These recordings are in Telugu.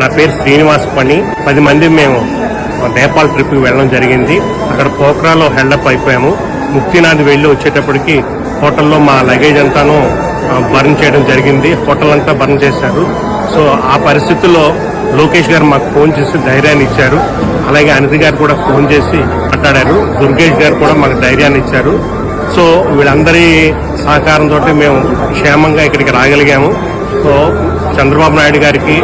నా పేరు శ్రీనివాస్ పని. పది మంది మేము నేపాల్ ట్రిప్కి వెళ్ళడం జరిగింది. అక్కడ పోక్రాలో హెల్డప్ అయిపోయాము. ముక్తినాథ్ వెళ్ళి వచ్చేటప్పటికి హోటల్లో మా లగేజ్ అంతాను బర్న్ చేయడం జరిగింది. హోటల్ అంతా బర్న్ చేశారు. సో ఆ పరిస్థితుల్లో లోకేష్ గారు మాకు ఫోన్ చేసి ధైర్యాన్ని ఇచ్చారు. అలాగే అనితి గారు కూడా ఫోన్ చేసి మాట్లాడారు. దుర్గేష్ గారు కూడా మాకు ధైర్యాన్ని ఇచ్చారు. సో వీళ్ళందరి సహకారంతో మేము క్షేమంగా ఇక్కడికి రాగలిగాము. సో చంద్రబాబు నాయుడు గారికి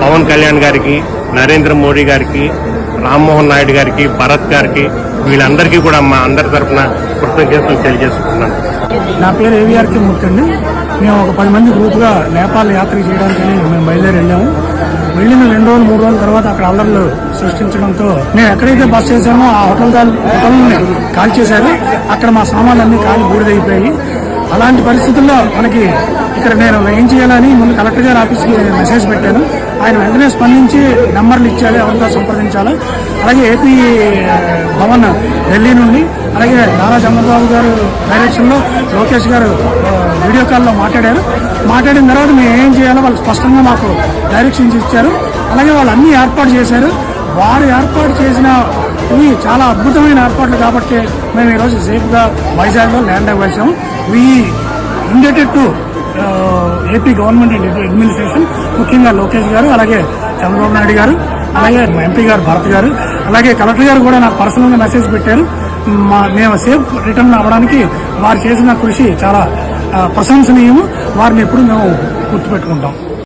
పవన్ కళ్యాణ్ గారికి నరేంద్ర మోడీ గారికి రామ్మోహన్ నాయుడు గారికి భరత్ గారికి వీళ్ళందరికీ కూడా మా అందరి తరఫున కృతజ్ఞతలు తెలియజేసుకుంటున్నాను. నా పేరు ఏవిఆర్కి మూర్తి అండి. మేము ఒక పది మంది గ్రూప్గా నేపాల్ యాత్ర చేయడానికి మేము బయలుదేరి వెళ్ళాము. వెళ్ళిన రెండు రోజులు మూడు రోజుల తర్వాత అక్కడ అల్లర్లు సృష్టించడంతో మేము ఎక్కడైతే బస్ చేశానో ఆ హోటల్ హోటల్ని కాల్ చేశారు అక్కడ మా సామాన్లన్నీ కాలి బూడిదైపోయాయి. అలాంటి పరిస్థితుల్లో మనకి ఇక్కడ నేను ఏం చేయాలని ముందు కలెక్టర్ గారి ఆఫీస్కి మెసేజ్ పెట్టాను. ఆయన వెంటనే స్పందించి నెంబర్లు ఇచ్చాలి ఎవరితో సంప్రదించాలి. అలాగే ఏపీ భవన్ ఢిల్లీ నుండి అలాగే నారా చంద్రబాబు గారు డైరెక్షన్లో లోకేష్ గారు వీడియో కాల్లో మాట్లాడారు. మాట్లాడిన తర్వాత మేము ఏం చేయాలో వాళ్ళు స్పష్టంగా మాకు డైరెక్షన్స్ ఇచ్చారు. అలాగే వాళ్ళు అన్ని ఏర్పాటు చేశారు. వారు ఏర్పాటు చేసిన ఇవి చాలా అద్భుతమైన ఏర్పాట్లు కాబట్టి మేము ఈరోజు సేఫ్గా వైజాగ్లో land అవ్వాల్సాము. We indebted to AP government and administration ముఖ్యంగా లోకేష్ గారు అలాగే చంద్రబాబు నాయుడు గారు అలాగే ఎంపీ గారు భరత్ గారు అలాగే కలెక్టర్ గారు కూడా నాకు పర్సనల్గా మెసేజ్ పెట్టారు. మా మేము సేఫ్ రిటర్న్ అవ్వడానికి వారు చేసిన కృషి చాలా ప్రశంసనీయము. వారిని ఎప్పుడు మేము గుర్తుపెట్టుకుంటాం.